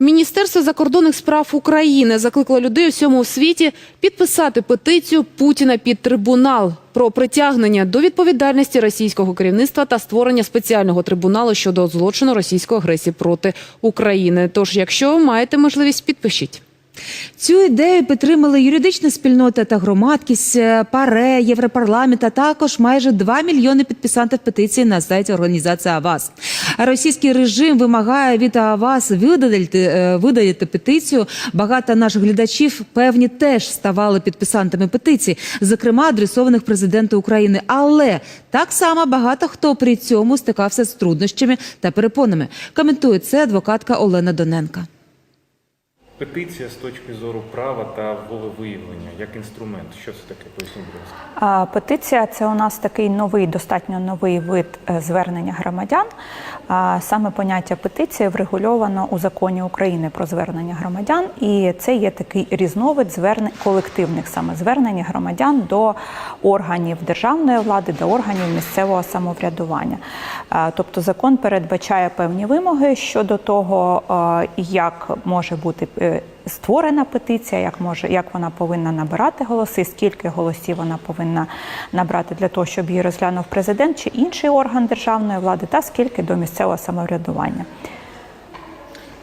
Міністерство закордонних справ України закликало людей у всьому світі підписати петицію Путіна під трибунал про притягнення до відповідальності російського керівництва та створення спеціального трибуналу щодо злочину російської агресії проти України. Тож, якщо маєте можливість, підпишіть. Цю ідею підтримали юридична спільнота та громадськість, е, ПАРЕ, Європарламент, а також майже 2 мільйони підписантів петиції на сайті організації АВАС. Російський режим вимагає від АВАС видалити, е, видалити петицію. Багато наших глядачів певні теж ставали підписантами петицій, зокрема адресованих президенту України. Але так само багато хто при цьому стикався з труднощами та перепонами. Коментує це адвокатка Олена Доненка. Петиція з точки зору права та волевиявлення як інструмент. Що це таке? Поясніть, будь ласка. Петиція це у нас такий новий, достатньо новий вид е, звернення громадян. Саме поняття петиції врегульовано у законі України про звернення громадян, і це є такий різновид звернень колективних саме звернень громадян до органів державної влади, до органів місцевого самоврядування. Тобто закон передбачає певні вимоги щодо того, як може бути е, створена петиція, як може як вона повинна набирати голоси, скільки голосів вона повинна набрати для того, щоб її розглянув президент чи інший орган державної влади, та скільки до місцевого самоврядування.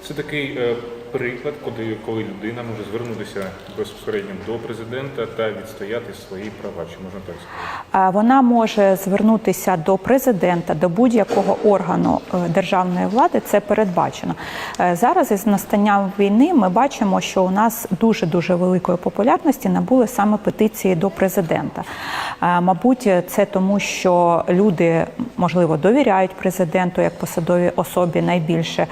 Це такий е, приклад, коли, коли людина може звернутися безпосередньо до президента та відстояти свої права. Чи можна так сказати? Вона може звернутися до президента, до будь-якого органу е, державної влади. Це передбачено Е, зараз. Із настанням війни ми бачимо, що у нас дуже дуже великої популярності набули саме петиції до президента. Е, Мабуть, це тому, що люди можливо довіряють президенту як посадовій особі найбільше,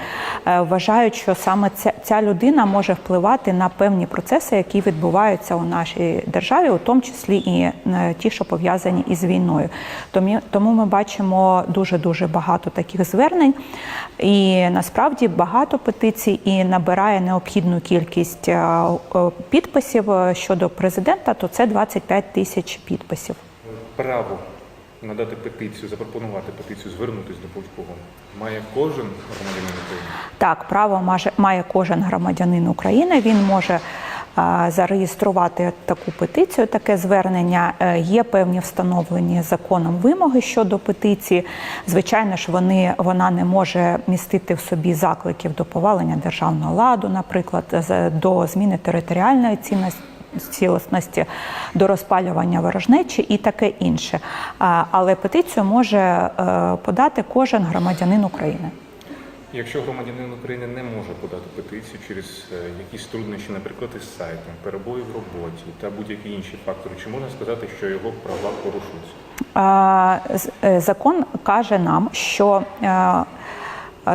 вважають, що саме ця людина може впливати на певні процеси, які відбуваються у нашій державі, у тому числі і е, ті, що пов'язані із війною. Тому, ми бачимо дуже дуже багато таких звернень, і насправді багато петицій і набирає необхідну кількість е, е, підписів щодо президента, то це 25 тисяч підписів. Право надати петицію, запропонувати петицію, звернутися до будь-кого має кожен громадянин України. Так, право має кожен громадянин України. Він може зареєструвати таку петицію, таке звернення. Е, Є певні встановлені законом вимоги щодо петиції. Звичайно ж, вони вона не може містити в собі закликів до повалення державного ладу, наприклад, до зміни територіальної цінності. Цілісності до розпалювання ворожнечі і таке інше. Але петицію може е, подати кожен громадянин України. Якщо громадянин України не може подати петицію через е, якісь труднощі, наприклад, із сайтом, перебої в роботі та будь-які інші фактори, чи можна сказати, що його права порушуються? Е, Закон каже нам, що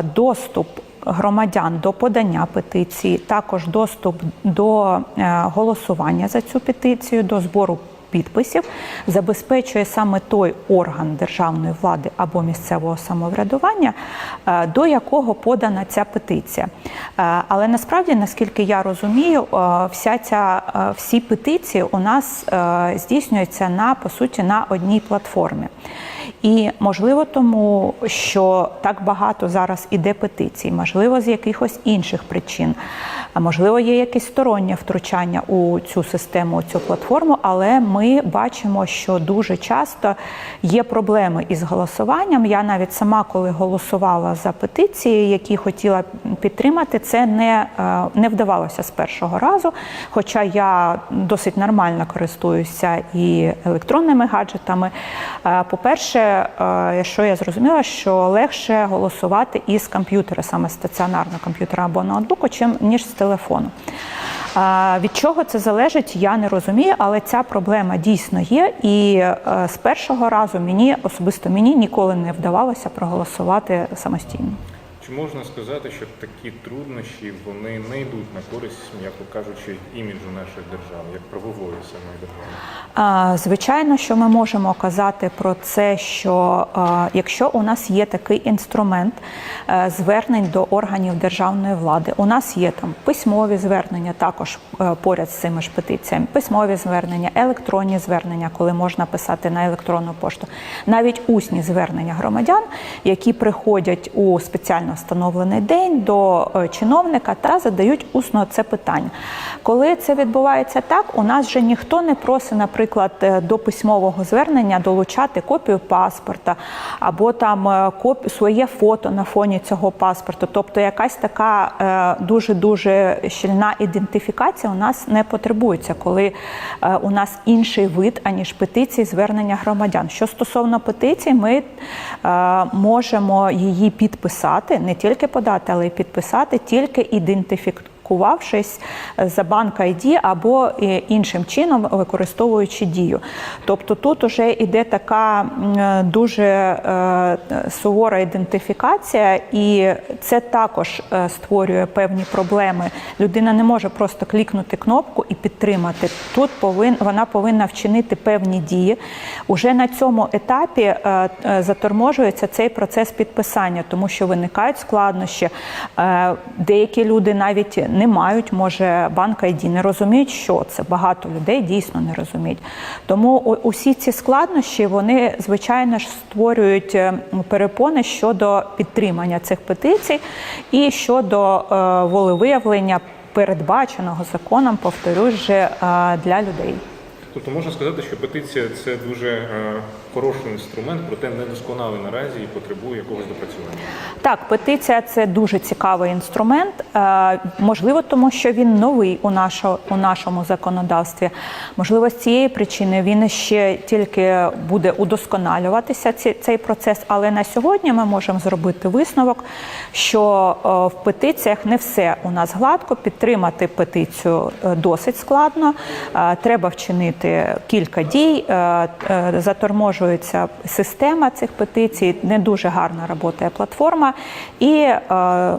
доступ громадян до подання петиції, також доступ до е, голосування за цю петицію, до збору підписів забезпечує саме той орган державної влади або місцевого самоврядування, е, до якого подана ця петиція. Е, Але насправді, наскільки я розумію, вся ця всі петиції у нас здійснюються на по суті на одній платформі. І можливо, тому що так багато зараз іде петицій, можливо, з якихось інших причин, а можливо, є якесь стороннє втручання у цю систему, у цю платформу, але ми бачимо, що дуже часто є проблеми із голосуванням. Я навіть сама, коли голосувала за петиції, які хотіла підтримати, це не, е, не вдавалося з першого разу. Хоча я досить нормально користуюся і електронними гаджетами. Е, По-перше, е, що я зрозуміла, що легше голосувати із комп'ютера, саме стаціонарного комп'ютера або ноутбуку, чим ніж з телефону. Е, Від чого це залежить, я не розумію, але ця проблема дійсно є. І е, з першого разу мені особисто мені ніколи не вдавалося проголосувати самостійно. Чи можна сказати, що такі труднощі вони не йдуть на користь, м'яко кажучи, іміджу нашої держави, як правової самої держави? Звичайно, що ми можемо казати про це, що якщо у нас є такий інструмент е, звернень до органів державної влади, у нас є там письмові звернення, також е, поряд з цими ж петиціями, письмові звернення, електронні звернення, коли можна писати на електронну пошту, навіть усні звернення громадян, які приходять у спеціальну встановлений день до е, чиновника та задають усно це питання. Коли це відбувається так, у нас вже ніхто не просить, наприклад, е, до письмового звернення долучати копію паспорта або там е, своє фото на фоні цього паспорту. Тобто якась така дуже дуже щільна ідентифікація у нас не потребується, коли у нас інший вид аніж петиції звернення громадян. Що стосовно петицій, ми можемо її підписати, не тільки подати, але й підписати, тільки ідентифікувавшись за банк ID або е, іншим чином використовуючи дію. Тобто тут вже йде така е, дуже е, сувора ідентифікація, і це також е, створює певні проблеми. Людина не може просто клікнути кнопку і підтримати. Тут повин, вона повинна вчинити певні дії. Уже на цьому етапі е, е, заторможується цей процес підписання, тому що виникають складнощі. Е, Деякі люди навіть не мають, може, банк ID, не розуміють, що це. Багато людей дійсно не розуміють. Тому усі ці складнощі вони, звичайно ж, створюють е, перепони щодо підтримання цих петицій і щодо е, волевиявлення передбаченого законом, повторюсь, е, для людей. Тобто можна сказати, що петиція це дуже хороший інструмент, проте недосконалий наразі і потребує якогось допрацювання. Так, петиція це дуже цікавий інструмент. Е, Можливо, тому що він новий у нашо- у нашому законодавстві. Можливо, з цієї причини він ще тільки буде удосконалюватися цей процес. Але на сьогодні ми можемо зробити висновок, що е, в петиціях не все у нас гладко. Підтримати петицію е, досить складно. Треба вчинити кілька дій. е, Заторможується система цих петицій. Не дуже гарно працює платформа, і е,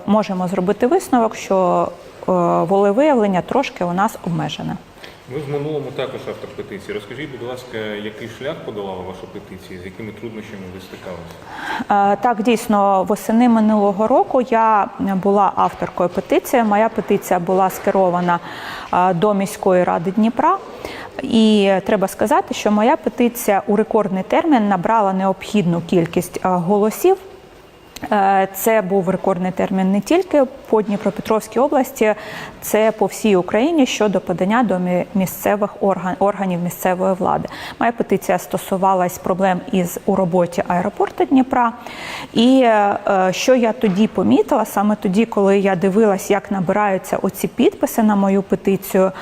можемо зробити висновок, що е, волевиявлення трошки у нас обмежене. Ви в минулому також автор петиції. Розкажіть, будь ласка, який шлях подолала ваша петиція, з якими труднощами ви стикалися? Е, Так, дійсно, восени минулого року я була авторкою петиції. Моя петиція була скерована е, до міської ради Дніпра. І треба сказати, що моя петиція у рекордний термін набрала необхідну кількість е, голосів. Е, Це був рекордний термін не тільки по Дніпропетровській області, це по всій Україні щодо подання до місцевих орган, органів місцевої влади. Моя петиція стосувалась проблем із у роботі аеропорту Дніпра. І е, що я тоді помітила, саме тоді, коли я дивилась, як набираються оці підписи на мою петицію,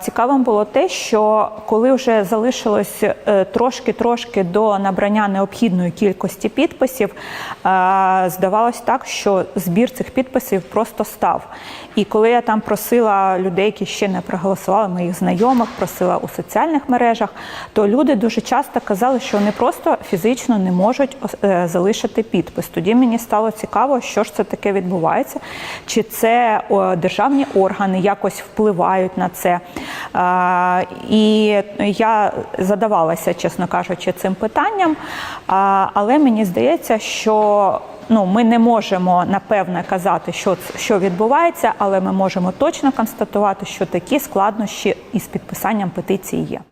цікавим було те, що коли вже залишилось е, трошки-трошки до набрання необхідної кількості підписів, здавалось так, що збір цих підписів просто став. І коли я там просила людей, які ще не проголосували, моїх знайомих, просила у соціальних мережах, то люди дуже часто казали, що вони просто фізично не можуть е, залишити підпис. Тоді мені стало цікаво, що ж це таке відбувається, чи це державні органи якось впливають на це. І я задавалася, чесно кажучи, цим питанням, але мені здається, що ну, ми не можемо напевне казати, що, що відбувається, але ми можемо точно констатувати, що такі складнощі із підписанням петиції є.